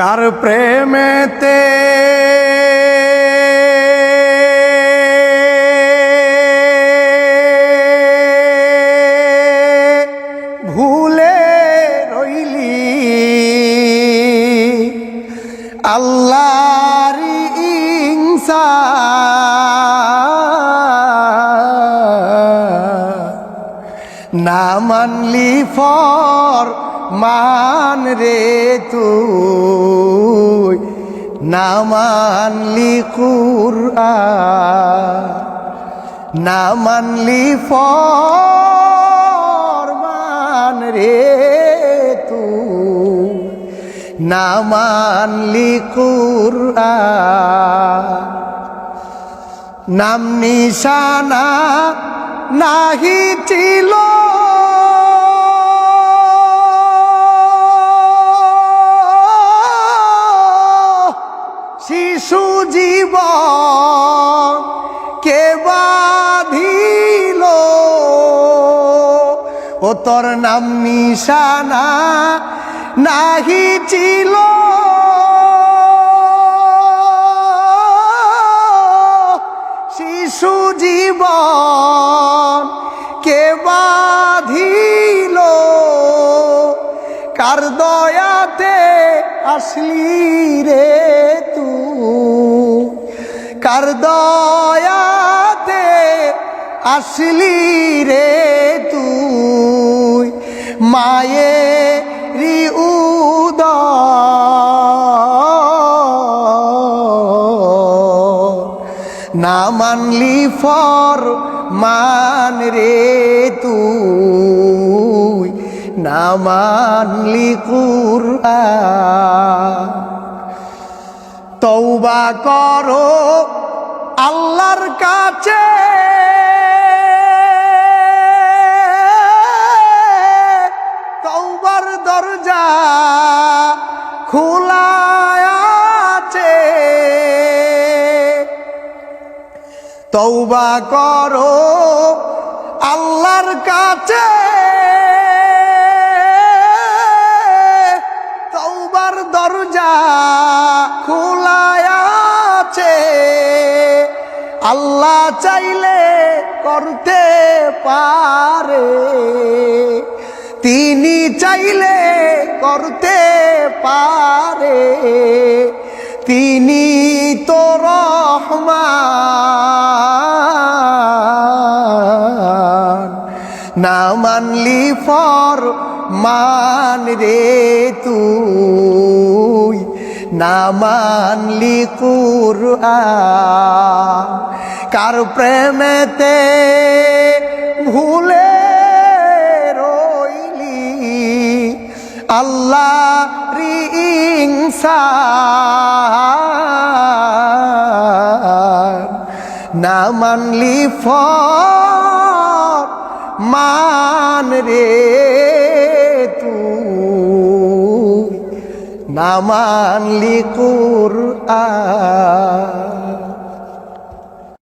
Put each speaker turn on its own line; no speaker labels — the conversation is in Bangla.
কার প্রেমেতে? ভুলে রইলি। আল্লাহর ইংসা না মানলি ফর মান রে তুই না মানলি কুরআ না মানলি ফর মান রে তুই, না মানলি কুরআ নাম নিশানা নাহি ছিল ও তোর নাম নিশানা নাহি ছিল। শিশু জীবন কে বাধিল? কার দয়াতে আসলি রে তু? কার দয়াতে আসলি রে তুই মায়ে রি না মানলি ফর মান রে তুই, না মানলি কুরআ তৌবা করো আল্লাহর কাছে। তৌবা করো আল্লাহর কাছে। তৌবার দরজা খোলা আছে। আল্লাহ চাইলে করতে পারে। তিনি চাইলে করতে পারে। তিনি তো মানলি ফর মান রে তুই, না মানলি কুরআন। কার প্রেমেতে ভুলে রইলি? আল্লাহ ইনসান। না মানলি ফর মান রে তুই না মানলি কুরআন।